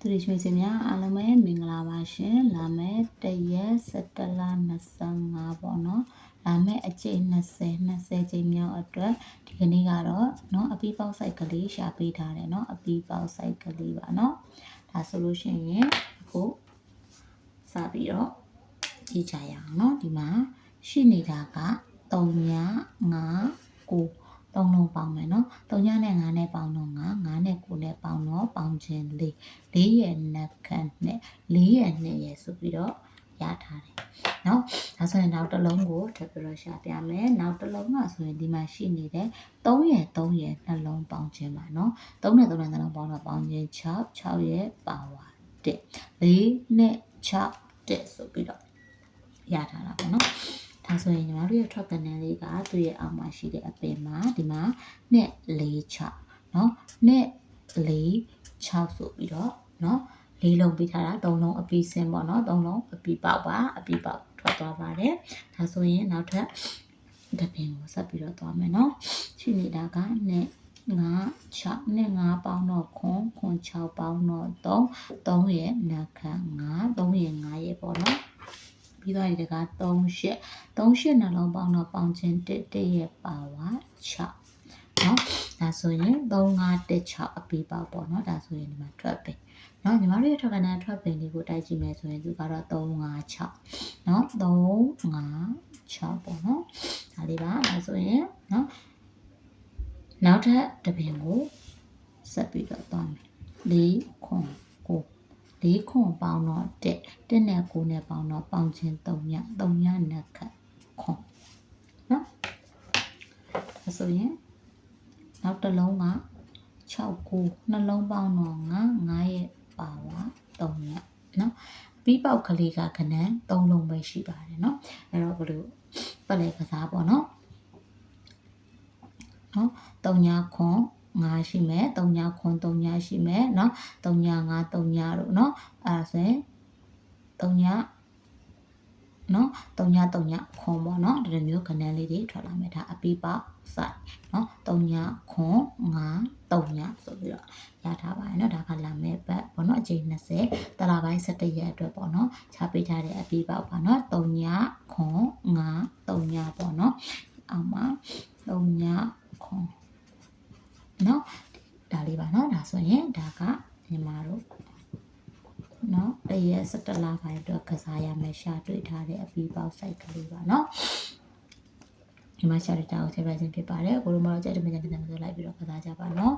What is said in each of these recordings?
သူတွေချွေစင်များအားလုံးပဲမင်္ဂလာပါရှင်လာမယ့်တရက်17လ25ပေါ့နော်လာမယ့်အကျိတ်20 20ချိန်မြောက်အတွက်ဒီကနေ့ကတော့เนาะအပီးပေါက်ဆိုင်ကလေးရှာပေးထားတယ်เนาะအပီးပေါက်ဆိုင်ကလေးပါเนาะဒါဆိုလို့ရှိရင်အခုစပြီးတော့ကြည့်ကြရအောင်เนาะဒီမှာရှိနေတာက3ည5 9 သုံးလုံးပေါင်းမယ်နော်။၃ညနဲ့၅နဲ့ပေါင်းတော့၅၅နဲ့9 နဲ့ပေါင်းတော့ပေါင်းခြင်း၄၄ရဲ့နှစ်ခန့်နဲ့၄ရဲ့နှစ်ရဲ့ဆိုပြီးတော့ရထားတယ်။နော်။ဒါဆိုရင်နောက်တစ်လုံးကိုထပ်ပြီးတော့ရှာပြမယ်။နောက်တစ်လုံးကဆိုရင်ဒီမှာရှိနေတဲ့၃ရဲ့၃ရဲ့နှလုံးပေါင်းခြင်းပါနော်။၃နဲ့၃နဲ့နှလုံးပေါင်းတော့ပေါင်းခြင်း6 6ရဲ့ပါဝါ1 4နဲ့6တက်ဆိုပြီးတော့ရထားတာပေါ့နော်။ဒါဆိုရင်ညီမတို့ရဲ့ track canal လေးကသူ့ရဲ့အောက်မှာရှိတဲ့အပင်မှာဒီမှာနဲ့4 6เนาะနဲ့ 4 6ဆိုပြီးတော့เนาะလေးလုံးပေးထားတာသုံးလုံးအပီစင်ပေါ့เนาะသုံးလုံးအပီပေါက်ပါအပီပေါက်ထွက်သွားပါတယ်ဒါဆိုရင်နောက်ထပ်တပင်ကိုဆက်ပြီးတော့သွားမယ်เนาะရှိနေတာကနဲ့9 6နဲ့9ပေါင်းတော့ခွန်ခွန်6ပေါင်းတော့3 3ရဲ့နှခမ်း9 3ရဲ့9ရဲ့ပေါ့เนาะပြီးတော့ဒီက3 8 3 8နှလုံးပေါင်းတော့ပေါင်းခြင်း1 1ရဲ့ပါဝါ6เนาะဒါ ဆိုရင်3 5 1 6အပီးပေါက်ပေါ့เนาะဒါဆိုရင်ဒီမှာထွက်ပင်เนาะညီမတို့ရဲ့ထွက်ကနန်းထွက်ပင်လေးကိုတိုက်ကြည့်မယ်ဆိုရင်သူကတော့3 5 6เนาะ3 5 6ပေါ့เนาะဒါလေးပါဒါဆိုရင်เนาะနောက်ထပ်တစ်ပင်ကိုဆက်ပြီးတော့သွားမယ်၄ခွန်ကို၄ခွန်ပေါင်းတော့1 1နဲ့9နဲ့ပေါင်းတော့ပေါင်းခြင်း3ည3ညနဲ့ခတ်ခွန်နော်ဒါဆိုရင် နောက်တစ်လုံးက69နှလုံးပေါင်းတော့ငါ9ရဲ့ပါပါ3ညနော်ပြီးပေါက်ကလေးကခဏန်း3လုံးပဲရှိပါတယ်နော်အဲ့တော့ဘလို့ပလဲကစားပေါ့နော်နော်3ညခွန်9ရှိမယ်3ညခွန်3ညရှိမယ်နော်3ည5 3ညတို့နော်အဲ့ဒါဆိုရင်3ည နော်3ည3ညခွန်ပေါ့နော်ဒီလိုမျိုးခဏန်းလေးတွေထွက်လာမယ်ဒါအပီပေါက်စိုက်နော်3ညခွန်5 3ညဆိုပြီးတော့ရထားပါတယ်နော်ဒါကလာမဲ့ဘက်ပေါ့နော်အချိန်20တလာပိုင်း17ရက်အတွက်ပေါ့နော်ခြားပေးထားတဲ့အပီပေါက်ပါနော်3ညခွန်5 3ညပေါ့နော်အောက်မှာ3ညခွန်နော်ဒါလေးပါနော်ဒါဆိုရင်ဒါကညီမတို့နော် တရက်17လပိုင်းအတွက်ကစားရမယ်ရှာတွေ့ထားတဲ့အပီပေါက်ဆိုင်ကလေးပါနော်ဒီမှာရှာရတာကိုဆက်ပြခြင်းဖြစ်ပါတယ်ကိုလိုမတော့ကြက်တမကြတဲ့တဲ့လိုက်ပြီးတော့ကစားကြပါနော်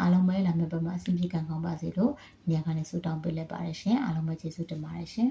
အားလုံးပဲလာမယ့်ဘက်မှာအဆင်ပြေကံကောင်းပါစေလို့ညကနေဆုတောင်းပေးလိုက်ပါတယ်ရှင်အားလုံးပဲကျေးဇူးတင်ပါတယ်ရှင်